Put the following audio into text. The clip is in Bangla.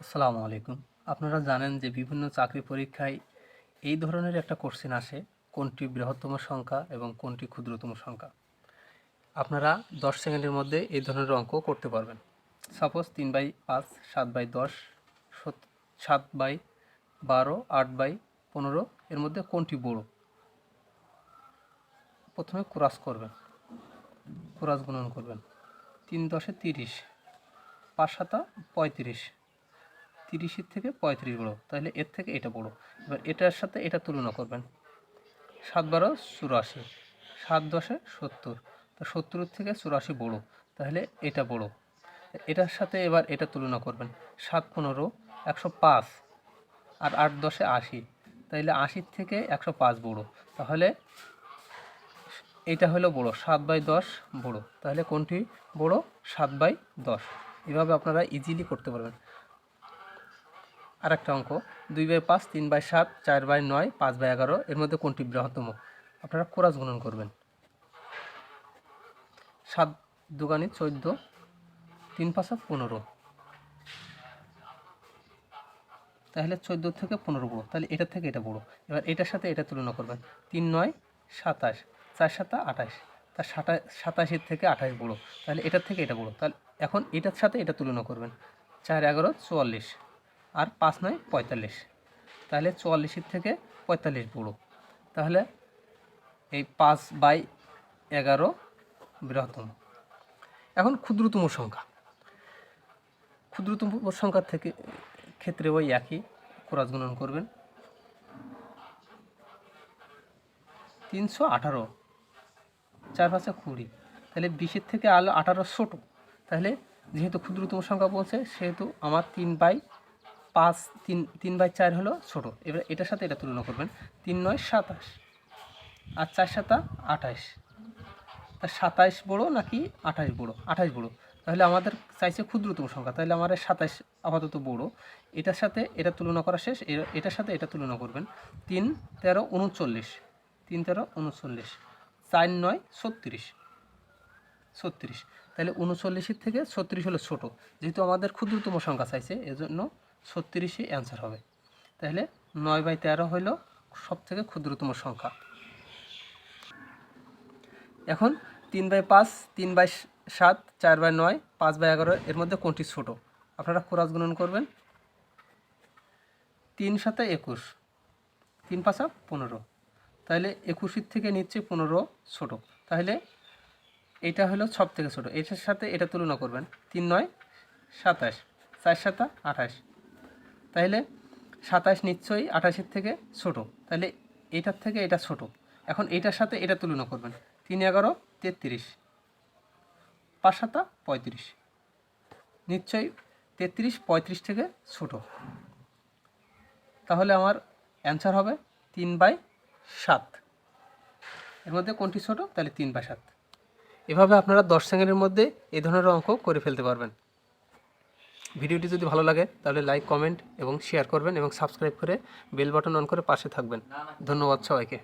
আসসালামু আলাইকুম। আপনারা জানেন যে বিভিন্ন চাকরি পরীক্ষায় এই ধরনের একটা কোশ্চেন আসে, কোনটি বৃহত্তম সংখ্যা এবং কোনটি ক্ষুদ্রতম সংখ্যা। আপনারা দশ সেকেন্ডের মধ্যে এই ধরনের অঙ্ক করতে পারবেন। সাপোজ তিন বাই পাঁচ, সাত বাই দশ, সত- বাই বারো, আট বাই পনেরো, এর মধ্যে কোনটি বড়? প্রথমে ক্রাস করবেন। ক্রাস গুণন করবেন। তিন দশে তিরিশ, পাঁচ সাতা পঁয়ত্রিশ। তিরিশের থেকে পঁয়ত্রিশ বড়ো। তাহলে এর থেকে এটা বড়। এবার এটার সাথে এটা তুলনা করবেন। সাত বারো চুরাশি। সাত দশে সত্তর। তো সত্তরের থেকে চুরাশি বড়। তাহলে এটা বড়। এটার সাথে এবার এটা তুলনা করবেন। সাত পনেরো, একশো পাঁচ আর আট দশে আশি। তাহলে আশির থেকে একশো পাঁচ বড়। তাহলে এটা হলো বড়। সাত বাই দশ বড়। তাহলে কোনটি বড়? সাত বাই দশ। এভাবে আপনারা ইজিলি করতে পারবেন। আর একটা অঙ্ক, দুই বাই পাঁচ, তিন বাই সাত, চার বাই নয়, পাঁচ বাই এগারো, এর মধ্যে কোনটি বৃহত্তম? আপনারা কোরাস গুণন করবেন। সাত দুগানি চোদ্দ, তিন পাঁচা পনেরো। তাহলে চোদ্দ থেকে পনেরো বড়ো, তাহলে এটার থেকে এটা বড়ো। এবার এটার সাথে এটা তুলনা করবেন। তিন নয়, সাতাশ, চার সাতা, আঠাশ। তার সাতা, সাতাশের থেকে আঠাশ বড়ো, তাহলে এটার থেকে এটা বড়ো। তাহলে এখন এটার সাথে এটা তুলনা করবেন। চার এগারো, চুয়াল্লিশ। আর পাঁচ নয়, পঁয়তাল্লিশ। তাহলে চুয়াল্লিশের থেকে পঁয়তাল্লিশ বড়ো। তাহলে এই পাঁচ বাই এগারো বৃহত্তম। এখন ক্ষুদ্রতম সংখ্যা। ক্ষুদ্রতম সংখ্যার থেকে ক্ষেত্রে ওই একই খরচ গুণন করবেন। তিনশো আঠারো। চার পাঁচে কুড়ি। তাহলে বিশের থেকে আলো আঠারো ছোটো। তাহলে যেহেতু ক্ষুদ্রতম সংখ্যা বলছে, সেহেতু আমার তিন বাই পাঁচ, তিন তিন বাই চার হলো ছোটো। এবার এটার সাথে এটা তুলনা করবেন। তিন নয়, সাতাশ। আর চার সাতা, আঠাশ। তা সাতাইশ বড়ো নাকি আঠাশ বড়ো? আঠাশ বড়ো। তাহলে আমাদের চাইছে ক্ষুদ্রতম সংখ্যা, তাহলে আমাদের সাতাইশ আপাতত বড়। এটার সাথে এটা তুলনা করা শেষ। এটার সাথে এটা তুলনা করবেন। তিন তেরো উনচল্লিশ। তিন তেরো উনচল্লিশ। চার নয় ছত্রিশ। ছত্রিশ। তাহলে উনচল্লিশের থেকে ছত্রিশ হলো ছোটো। যেহেতু আমাদের ক্ষুদ্রতম সংখ্যা চাইছে এজন্য ছত্রিশই অ্যান্সার হবে। তাহলে নয় বাই তেরো হলো সব থেকে ক্ষুদ্রতম সংখ্যা। এখন তিন বাই পাঁচ, তিন বাই সাত, চার বাই নয়, পাঁচ বাই এগারো এর মধ্যে কোনটি ছোট? আপনারা কোরাস গুণন করবেন। তিন সাথে একুশ, তিন পাঁচা পনেরো। তাহলে একুশের থেকে নিচ্ছে পনেরো ছোট। তাহলে এটা হলো সব থেকে ছোটো। এটার সাথে এটা তুলনা করবেন। তিন নয়, সাতাশ, চার সাতা আঠাশ। তাহলে সাতাশ নিশ্চয়ই আঠাশের থেকে ছোট। তাহলে এটার থেকে এটা ছোট। এখন এটার সাথে এটা তুলনা করবেন। তিন এগারো, তেত্রিশ। পাঁচ সাতা, পঁয়ত্রিশ। নিশ্চয়ই তেত্রিশ, পঁয়ত্রিশ থেকে ছোট। তাহলে আমার অ্যান্সার হবে তিন বাই সাত। এর মধ্যে কোনটি ছোট? তাহলে তিন বাই সাত। এভাবে আপনারা দশ সেকেন্ডের মধ্যে এই ধরনের অঙ্ক করে ফেলতে পারবেন। ভিডিওটি যদি ভালো লাগে, তাহলে লাইক, কমেন্ট এবং শেয়ার করবেন এবং সাবস্ক্রাইব করে বেল বাটন অন করে পাশে থাকবেন। ধন্যবাদ সবাইকে।